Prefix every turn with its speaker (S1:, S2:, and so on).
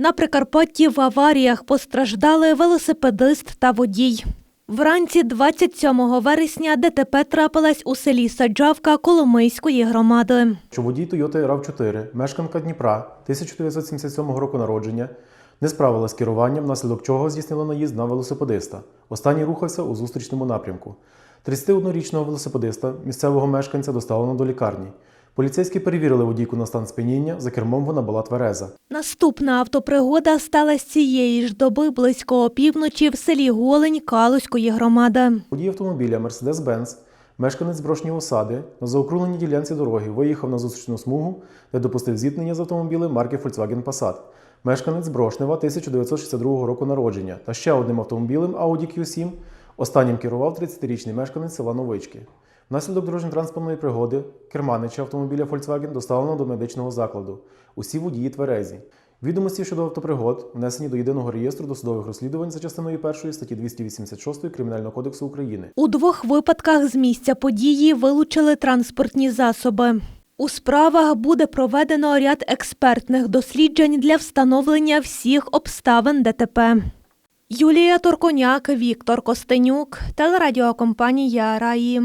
S1: На Прикарпатті в аваріях постраждали велосипедист та водій. Вранці 27 вересня ДТП трапилась у селі Саджавка Коломийської громади.
S2: що водій Toyota RAV4, мешканка Дніпра 1977 року народження, не справилась з керуванням, внаслідок чого здійснила наїзд на велосипедиста. Останній рухався у зустрічному напрямку. 31-річного велосипедиста, місцевого мешканця, доставлено до лікарні. Поліцейські перевірили водійку на стан сп'яніння, за кермом вона була твереза.
S1: Наступна автопригода сталася цієї ж доби близько опівночі в селі Голень Калузької громади.
S2: Водій автомобіля Mercedes-Benz, мешканець Брошньої осади, на заокругленій ділянці дороги виїхав на зустрічну смугу, де допустив зіткнення з автомобілем марки Volkswagen Passat. Мешканець Брошнева 1962 року народження та ще одним автомобілем Audi Q7 останнім керував 30-річний мешканець села Новички. Внаслідок дорожньо-транспортної пригоди керманича автомобіля Volkswagen доставлено до медичного закладу. Усі водії тверезі. Відомості щодо автопригод внесені до єдиного реєстру досудових розслідувань за частиною 1 статті 286 Кримінального кодексу України.
S1: У двох випадках з місця події вилучили транспортні засоби. У справах буде проведено ряд експертних досліджень для встановлення всіх обставин ДТП. Юлія Торконяк, Віктор Костенюк, телерадіокомпанія Раї.